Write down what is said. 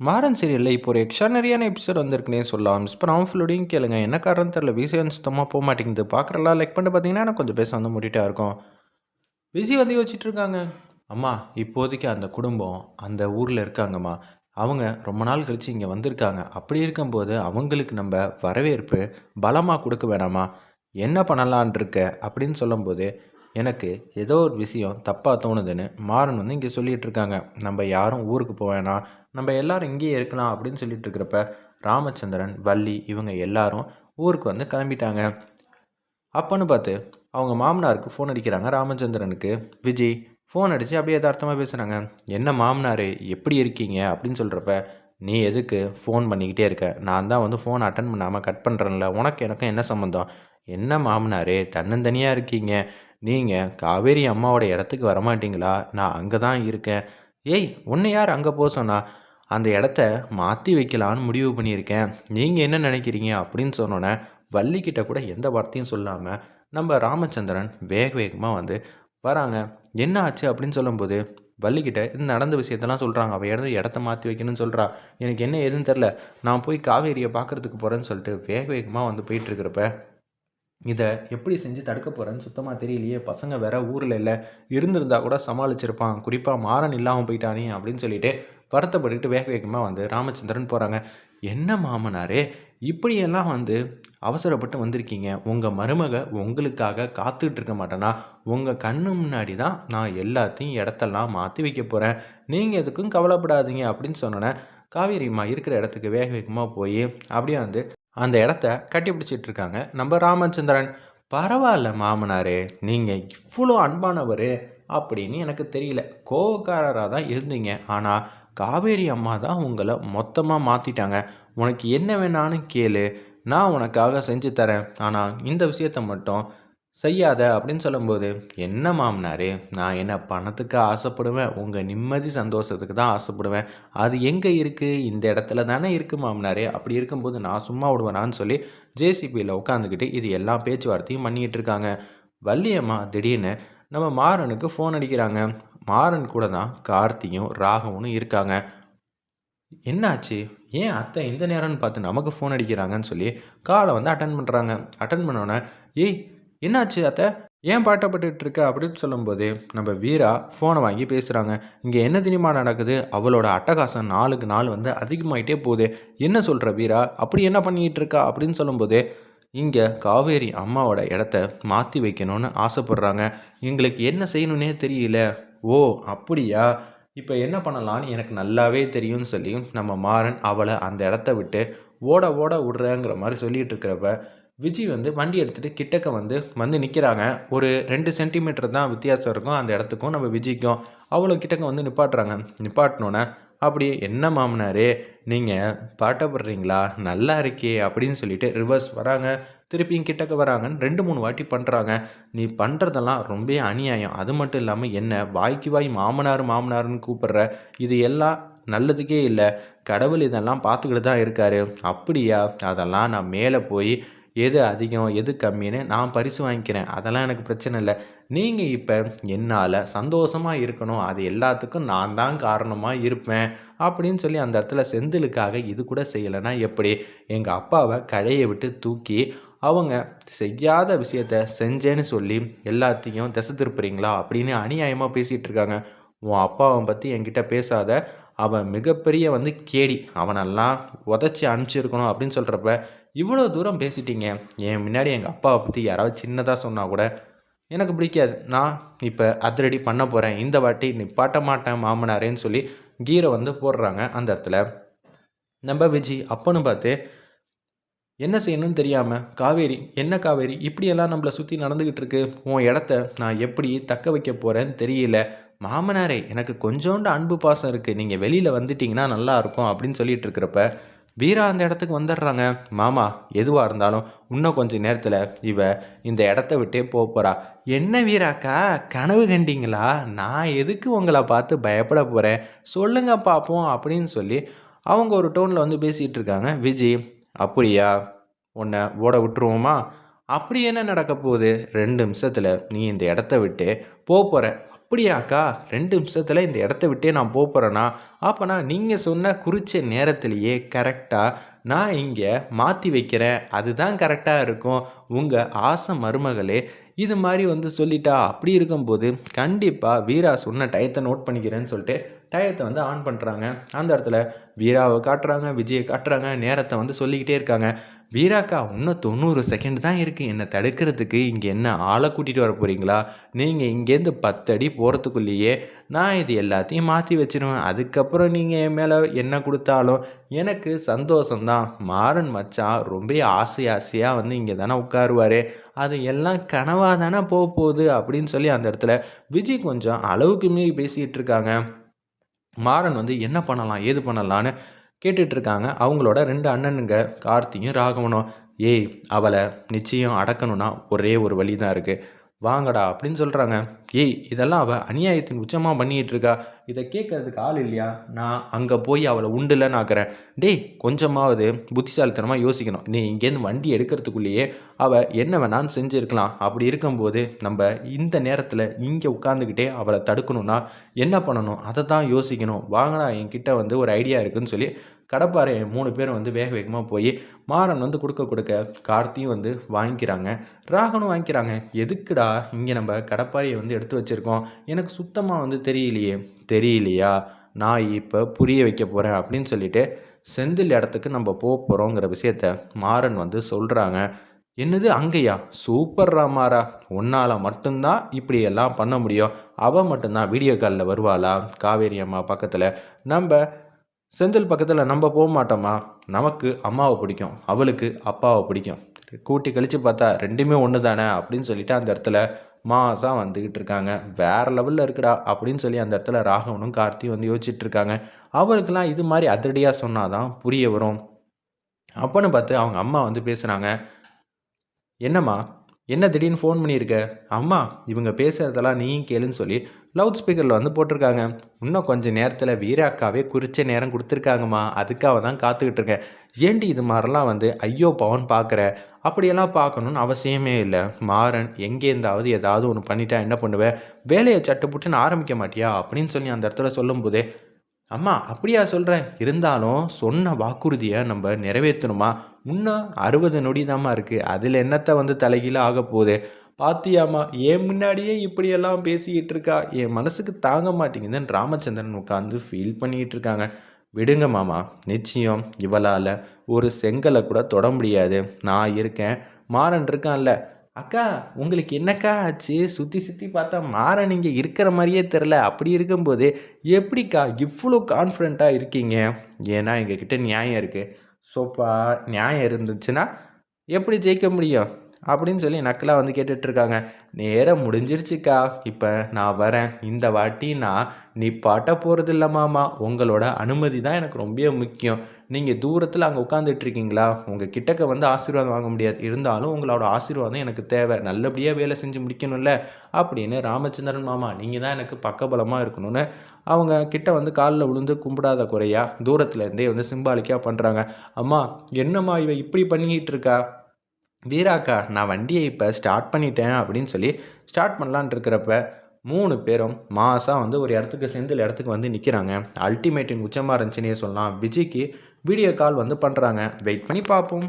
மாறன் சீரியலில் இப்போ ஒரு எக்ஸ்ட்ரானரியான எபிசோட் வந்திருக்குனே சொல்லலாம். மிஸ் பண்ணாமல் ஃபுல்லோடையும் கேளுங்க. என்ன காரணம் தெரில விசி சுத்தமாக போக மாட்டேங்குது. பார்க்குறலாம் லைக் பண்ணிட்டு பார்த்தீங்கன்னா எனக்கு கொஞ்சம் பேச வந்து முடிட்டா இருக்கும். விசி வந்து யோசிச்சுட்டு இருக்காங்க. அம்மா இப்போதைக்கு அந்த குடும்பம் அந்த ஊரில் இருக்காங்கம்மா. அவங்க ரொம்ப நாள் கழித்து இங்கே வந்திருக்காங்க. அப்படி இருக்கும்போது அவங்களுக்கு நம்ம வரவேற்பு பலமாக கொடுக்க வேணாமா? என்ன பண்ணலான் இருக்க? அப்படின்னு சொல்லும்போது எனக்கு ஏதோ ஒரு விஷயம் தப்பாக தோணுதுன்னு மாறன் வந்து இங்கே சொல்லிகிட்டு இருக்காங்க நம்ம யாரும் ஊருக்கு போக வேணாம் நம்ம எல்லாரும் இங்கேயே இருக்கலாம் அப்படின்னு சொல்லிட்டு இருக்கிறப்ப ராமச்சந்திரன் வள்ளி இவங்க எல்லாரும் ஊருக்கு வந்து கிளம்பிட்டாங்க. அப்போன்னு பார்த்து அவங்க மாமனாருக்கு ஃபோன் அடிக்கிறாங்க ராமச்சந்திரனுக்கு. விஜய் ஃபோன் அடித்து அப்படியே யதார்த்தமாக பேசுகிறாங்க என்ன மாமனார் எப்படி இருக்கீங்க? அப்படின்னு சொல்கிறப்ப நீ எதுக்கு ஃபோன் பண்ணிக்கிட்டே இருக்க? நான் தான் வந்து ஃபோன் அட்டன் பண்ணாமல் கட் பண்ணுறேன்ல உனக்கு எனக்கும் என்ன சம்மந்தம் என்ன மாமனார் தன்னந்தனியாக இருக்கீங்க. நீங்கள் காவேரி அம்மாவோட இடத்துக்கு வரமாட்டீங்களா? நான் அங்கே தான் இருக்கேன். ஏய் உன்னை யார் அங்கே போக சொன்னா? அந்த இடத்த மாற்றி வைக்கலான்னு முடிவு பண்ணியிருக்கேன். நீங்கள் என்ன நினைக்கிறீங்க? அப்படின்னு சொன்னோன்னே வள்ளிக்கிட்ட கூட எந்த வார்த்தையும் சொல்லாமல் நம்ம ராமச்சந்திரன் வேக வேகமாக வந்து வராங்க. என்ன ஆச்சு? அப்படின்னு சொல்லும்போது வள்ளிக்கிட்ட இது நடந்த விஷயத்தெல்லாம் சொல்கிறாங்க அவள் இடத்த இடத்த மாற்றி வைக்கணும்னு சொல்கிறா எனக்கு என்ன ஏதுன்னு தெரில நான் போய் காவேரியை பார்க்குறதுக்கு போகிறேன்னு சொல்லிட்டு வேக வேகமாக வந்து போயிட்டுருக்கிறப்ப இதை எப்படி செஞ்சு தடுக்க போகிறேன்னு சுத்தமாக தெரியலையே பசங்க வேற ஊரில் இல்லை இருந்திருந்தா கூட சமாளிச்சிருப்பான் குறிப்பாக மாறன் இல்லாமல் போயிட்டானே அப்படின்னு சொல்லிட்டு வருத்தப்பட்டுக்கிட்டு வேக வேகமாக வந்து ராமச்சந்திரன் போகிறாங்க என்ன மாமனாரே இப்படியெல்லாம் வந்து அவசரப்பட்டு வந்திருக்கீங்க. உங்கள் மருமக உங்களுக்காக காத்துட்டு இருக்க மாட்டேன்னா உங்கள் கண்ணு முன்னாடி தான் நான் எல்லாத்தையும் இடத்தெல்லாம் மாற்றி வைக்க போகிறேன் நீங்கள் எதுக்கும் கவலைப்படாதீங்க அப்படின்னு சொன்னோன்னே காவேரிம்மா இருக்கிற இடத்துக்கு வேக வேகமாக போய் அப்படியே வந்து அந்த இடத்த கட்டிப்பிடிச்சிட்டு இருக்காங்க நம்ம ராமச்சந்திரன் பரவாயில்ல மாமனாரே நீங்கள் இவ்வளோ அன்பானவர் அப்படின்னு எனக்கு தெரியல. கோவக்காரராக தான் இருந்தீங்க. ஆனால் காவேரி அம்மா தான் உங்களை மொத்தமாக மாற்றிட்டாங்க உனக்கு என்ன வேணான்னு கேளு. நான் உனக்காக செஞ்சு தரேன். ஆனால் இந்த விஷயத்த மட்டும் செய்யாத அப்படின்னு சொல்லும்போது என்ன மாமனாரே நான் என்ன பணத்துக்கு ஆசைப்படுவேன்? உங்கள் நிம்மதி சந்தோஷத்துக்கு தான் ஆசைப்படுவேன். அது எங்கே இருக்குது இந்த இடத்துல தானே இருக்குது மாமனாரே. அப்படி இருக்கும்போது நான் சும்மா விடுவேனான்னு சொல்லி ஜேசிபியில் உட்காந்துக்கிட்டு இது எல்லா பேச்சுவார்த்தையும் பண்ணிக்கிட்டு இருக்காங்க. வள்ளியம்மா திடீர்னு நம்ம மாறனுக்கு ஃபோன் அடிக்கிறாங்க. மாறன் கூட தான் கார்த்தியும் ராகவனும் இருக்காங்க. என்னாச்சு? ஏன் அத்தை இந்த நேரம்னு பார்த்து நமக்கு ஃபோன் அடிக்கிறாங்கன்னு சொல்லி காலை வந்து அட்டன் பண்ணுறாங்க அட்டன் பண்ணோன்னே ஏய் என்னாச்சு அத்தை? ஏன் பாட்டப்பட்டு இருக்க அப்படின்னு சொல்லும்போது நம்ம வீரா ஃபோனை வாங்கி பேசுகிறாங்க இங்கே என்ன தெரியுமா நடக்குது? அவளோட அட்டகாசம் நாளுக்கு நாள் வந்து அதிகமாயிட்டே போகுது. என்ன சொல்கிற வீரா? அப்படி என்ன பண்ணிக்கிட்டு இருக்கா அப்படின்னு சொல்லும்போது இங்கே காவேரி அம்மாவோட இடத்த மாற்றி வைக்கணும்னு ஆசைப்பட்றாங்க. எங்களுக்கு என்ன செய்யணுன்னே தெரியல. ஓ அப்படியா? இப்போ என்ன பண்ணலான்னு எனக்கு நல்லாவே தெரியும்னு சொல்லி நம்ம மாறன் அவளை அந்த இடத்த விட்டு ஓட ஓட விடுறேங்கிற மாதிரி சொல்லிகிட்டு இருக்கிறப்ப விஜய் வந்து வண்டி எடுத்துகிட்டு கிட்டக்க வந்து வந்து நிற்கிறாங்க ஒரு ரெண்டு சென்டிமீட்டர் தான் வித்தியாசம் இருக்கும் அந்த இடத்துக்கும் நம்ம விஜய்க்கும் அவ்வளோ கிட்டக்க வந்து நிப்பாட்டுறாங்க. நிப்பாட்டினோன்னே அப்படியே என்ன மாமனார் நீங்கள் பாட்டப்படுறீங்களா நல்லா இருக்கே அப்படின்னு சொல்லிட்டு ரிவர்ஸ் வராங்க. திருப்பியும் கிட்டக்க வராங்கன்னு ரெண்டு மூணு வாட்டி பண்ணுறாங்க நீ பண்ணுறதெல்லாம் ரொம்ப அநியாயம். அது மட்டும் இல்லாமல் என்ன வாய்க்கு வாய் மாமனார் மாமனார்னு கூப்பிட்ற இது எல்லாம் நல்லதுக்கே இல்லை. கடவுள் இதெல்லாம் பார்த்துக்கிட்டு தான் இருக்காரு. அப்படியா? அதெல்லாம் நான் மேலே போய் எது அதிகம் எது கம்மின்னு நான் பரிசு வாங்கிக்கிறேன். அதெல்லாம் எனக்கு பிரச்சனை இல்லை. நீங்கள் இப்போ என்னால் சந்தோஷமாக இருக்கணும். அது எல்லாத்துக்கும் நான் தான் காரணமாக இருப்பேன் அப்படின்னு சொல்லி அந்த இடத்துல செந்திலுக்காக இது கூட செய்யலைன்னா எப்படி? எங்கள் அப்பாவை கழையை விட்டு தூக்கி அவங்க செய்யாத விஷயத்த செஞ்சேன்னு சொல்லி எல்லாத்தையும் திசை திருப்புறீங்களா அப்படின்னு அநியாயமாக பேசிகிட்டு இருக்காங்க. உன் அப்பாவை பற்றி என்கிட்ட பேசாத. அவன் மிகப்பெரிய வந்து கேடி. அவனெல்லாம் உதச்சி அனுப்பிச்சிருக்கணும் அப்படின்னு சொல்கிறப்ப இவ்வளோ தூரம் பேசிட்டீங்க. என் முன்னாடி எங்கள் அப்பாவை பற்றி யாராவது சின்னதாக சொன்னால் கூட எனக்கு பிடிக்காது. நான் இப்போ அதிரடி பண்ண போகிறேன் இந்த வாட்டி நிப்பாட்ட மாட்டேன் மாமனாரேன்னு சொல்லி கீரை வந்து போடுறாங்க அந்த இடத்துல. நம்ம விஜி அப்பன்னு பார்த்து என்ன செய்யணும்னு தெரியாமல் காவேரி என்ன காவேரி? இப்படியெல்லாம் நம்மளை சுற்றி நடந்துக்கிட்டு இருக்கு. உன் இடத்த நான் எப்படி தக்க வைக்க போகிறேன்னு தெரியல. மாமனாரே எனக்கு கொஞ்சோண்டு அன்பு பாசம் இருக்குது நீங்கள் வெளியில் வந்துட்டிங்கன்னா நல்லாயிருக்கும் அப்படின்னு சொல்லிட்டு இருக்கிறப்ப வீரா அந்த இடத்துக்கு வந்துடுறாங்க. மாமா எதுவாக இருந்தாலும் இன்னும் கொஞ்சம் நேரத்தில் இவ இந்த இடத்த விட்டே போக போகிறா என்ன வீராக்கா கனவு கண்டிங்களா? நான் எதுக்கு உங்களை பார்த்து பயப்பட போகிறேன் சொல்லுங்க பார்ப்போம் அப்படின்னு சொல்லி அவங்க ஒரு டோனில் வந்து பேசிகிட்டு இருக்காங்க. விஜய் அப்படியா? உன்னை ஓட விட்டுருவோமா? அப்படி என்ன நடக்க போகுது? ரெண்டு நிமிஷத்தில் நீ இந்த இடத்த விட்டு போக போகிற அப்படியாக்கா? ரெண்டு நிமிஷத்தில் இந்த இடத்த விட்டே நான் போகிறேன்னா அப்போனா நீங்கள் சொன்ன குறித்த நேரத்திலேயே கரெக்டாக நான் இங்கே மாற்றி வைக்கிறேன். அதுதான் கரெக்டாக இருக்கும். உங்கள் ஆசை மருமகளே இது மாதிரி வந்து சொல்லிட்டா அப்படி இருக்கும்போது கண்டிப்பாக வீரா சொன்ன டயத்தை நோட் பண்ணிக்கிறேன்னு சொல்லிட்டு டயத்தை வந்து ஆன் பண்ணுறாங்க அந்த இடத்துல வீராவை காட்டுறாங்க விஜயை காட்டுறாங்க நேரத்தை வந்து சொல்லிக்கிட்டே இருக்காங்க. வீராக்கா இன்னும் தொண்ணூறு செகண்ட் தான் இருக்குது என்னை தடுக்கிறதுக்கு இங்கே என்ன ஆளை கூட்டிகிட்டு வர போகிறீங்களா நீங்கள் இங்கேருந்து பத்தடி போகிறதுக்குள்ளேயே நான் இது எல்லாத்தையும் மாற்றி வச்சிருவேன். அதுக்கப்புறம் நீங்கள் என் மேலே என்ன கொடுத்தாலும் எனக்கு சந்தோஷம்தான். மாறன் மச்சான் ரொம்ப ஆசை ஆசையாக வந்து இங்கே தானே உட்காருவார். அது எல்லாம் கனவாக தானே போக போகுது அப்படின்னு சொல்லி அந்த இடத்துல விஜய் கொஞ்சம் அளவுக்கு மீறி பேசிகிட்டு இருக்காங்க. மாறன் வந்து என்ன பண்ணலாம் ஏது பண்ணலான்னு கேட்டுட்ருக்காங்க. அவங்களோட ரெண்டு அண்ணனுங்க கார்த்தியும் ராகவனும் ஏய் அவளை நிச்சயம் அடக்கணும்னா ஒரே ஒரு வழி தான் இருக்குது வாங்கடா அப்படின்னு சொல்கிறாங்க ஏய் இதெல்லாம் அவள் அநியாயத்தின் உச்சமாக பண்ணிகிட்டு இருக்கா இதை கேட்கறதுக்கு ஆள் இல்லையா? நான் அங்கே போய் அவளை உண்டுலன்னு ஆக்குறேன். டேய் கொஞ்சமாவது புத்திசாலித்தனமாக யோசிக்கணும். நீ இங்கேருந்து வண்டி எடுக்கிறதுக்குள்ளேயே அவள் என்ன வேணான்னு செஞ்சுருக்கலாம். அப்படி இருக்கும்போது நம்ம இந்த நேரத்தில் இங்கே உட்காந்துக்கிட்டே அவளை தடுக்கணும்னா என்ன பண்ணணும்? அதை தான் யோசிக்கணும். வாங்கடா என்கிட்ட வந்து ஒரு ஐடியா இருக்குதுன்னு சொல்லி கடப்பாறை மூணு பேரும் வந்து வேக வேகமாக போய் மாறன் வந்து கொடுக்க கொடுக்க கார்த்தியும் வந்து வாங்கிக்கிறாங்க. ராகனும் வாங்கிக்கிறாங்க. எதுக்குடா இங்கே நம்ம கடப்பாறையை வந்து எடுத்து வச்சுருக்கோம்? எனக்கு சுத்தமாக வந்து தெரியலையே. தெரியலையா? நான் இப்போ புரிய வைக்க போகிறேன் அப்படின்னு சொல்லிட்டு செந்தில் இடத்துக்கு நம்ம போக போகிறோங்கிற விஷயத்த மாறன் வந்து சொல்கிறாங்க என்னது அங்கேயா? சூப்பர் ராமாரா உன்னால் மட்டும்தான் இப்படி எல்லாம் பண்ண முடியும். அவள் மட்டும்தான் வீடியோ காலில் வருவாளா? காவேரி அம்மா பக்கத்தில். நம்ம செந்தில் பக்கத்தில் நம்ம போக மாட்டோமா? நமக்கு அம்மாவை பிடிக்கும் அவளுக்கு அப்பாவை பிடிக்கும். கூட்டி கழித்து பார்த்தா ரெண்டுமே ஒன்று தானே அப்படின்னு சொல்லிட்டு அந்த இடத்துல மாசாக வந்துக்கிட்டு இருக்காங்க. வேறு லெவலில் இருக்குடா அப்படின்னு சொல்லி அந்த இடத்துல ராகவனும் கார்த்தியும் வந்து யோசிச்சுட்டு இருக்காங்க. அவளுக்கெல்லாம் இது மாதிரி அதிரடியாக சொன்னால் தான் புரிய வரும். அப்போன்னு பார்த்து அவங்க அம்மா வந்து பேசுகிறாங்க என்னம்மா? என்ன திடீர்னு ஃபோன் பண்ணியிருக்க? அம்மா இவங்க பேசுகிறதெல்லாம் நீயும் கேளுன்னு சொல்லி லவுட் ஸ்பீக்கரில் வந்து போட்டிருக்காங்க. இன்னும் கொஞ்சம் நேரத்தில் வீராக்காவே குறித்த நேரம் கொடுத்துருக்காங்கம்மா. அதுக்காக தான் காத்துக்கிட்டு இருக்கேன். ஏண்டி இது மாதிரிலாம் வந்து ஐயோ பவன் பார்க்குற அப்படியெல்லாம் பார்க்கணுன்னு அவசியமே இல்லை. மாறன் எங்கேருந்தாவது ஏதாவது ஒன்று பண்ணிட்டா என்ன பண்ணுவேன் வேலையை சட்டுப்புட்டுன்னு ஆரம்பிக்க மாட்டியா? அப்படின்னு சொல்லி அந்த இடத்துல சொல்லும்போதே அம்மா அப்படியா சொல்கிறேன் இருந்தாலும் சொன்ன வாக்குறுதியை நம்ம நிறைவேற்றணுமா இன்னும் அறுபது நொடி தாம்மா இருக்குது அதில் என்னத்தை வந்து தலைகீழ ஆக போகுது? பாத்தியாமா என் முன்னாடியே இப்படியெல்லாம் பேசிக்கிட்டு இருக்கா? என் மனசுக்கு தாங்க மாட்டேங்குதுன்னு ராமச்சந்திரன் உட்காந்து ஃபீல் பண்ணிக்கிட்டு இருக்காங்க. விடுங்க மாமா நிச்சயம் இவளால் ஒரு செங்கலை கூட தொட முடியாது. நான் இருக்கேன். மாறன் இருக்கான்ல. அக்கா உங்களுக்கு என்னக்கா ஆச்சு? சுற்றி சுற்றி பார்த்தா மாற நீங்கள் இருக்கிற மாதிரியே தெரில அப்படி இருக்கும்போது எப்படிக்கா இவ்வளோ கான்ஃபிடண்ட்டாக இருக்கீங்க? ஏன்னா எங்ககிட்ட நியாயம் இருக்குது ஸோப்பா நியாயம் இருந்துச்சுன்னா எப்படி ஜெயிக்க முடியும்? அப்படின்னு சொல்லி நக்கலாக வந்து கேட்டுட்ருக்காங்க. நேரம் முடிஞ்சிருச்சுக்கா. இப்போ நான் வரேன். இந்த வாட்டி நான் நீ பாட்ட போகிறது இல்லை மாமா. உங்களோட அனுமதி தான் எனக்கு ரொம்ப முக்கியம். நீங்கள் தூரத்தில் அங்கே உட்காந்துட்ருக்கீங்களா உங்கள் கிட்டக்க வந்து ஆசீர்வாதம் வாங்க முடியாது. இருந்தாலும் உங்களோட ஆசீர்வாதம் எனக்கு தேவை. நல்லபடியாக வேலை செஞ்சு முடிக்கணும்ல? அப்படின்னு ராமச்சந்திரன் மாமா நீங்கள் தான் எனக்கு பக்கபலமாக இருக்கணும்னு அவங்க கிட்ட வந்து காலில் விழுந்து கும்பிடாத குறையா தூரத்துலேருந்தே வந்து சிம்பாலிக்காக பண்ணுறாங்க அம்மா என்னம்மா இவ இப்படி பண்ணிக்கிட்டு இருக்கா வீராக்கா நான் வண்டியை இப்போ ஸ்டார்ட் பண்ணிட்டேன் அப்படின்னு சொல்லி ஸ்டார்ட் பண்ணலான் இருக்கிறப்ப மூணு பேரும் மாசாக வந்து ஒரு இடத்துக்கு செந்தில் இடத்துக்கு வந்து நிற்கிறாங்க அல்டிமேட்டின் உச்சமாக இருந்துச்சுன்னே சொல்லலாம். விஜய்க்கு வீடியோ கால் வந்து பண்ணுறாங்க வெயிட் பண்ணி பார்ப்போம்.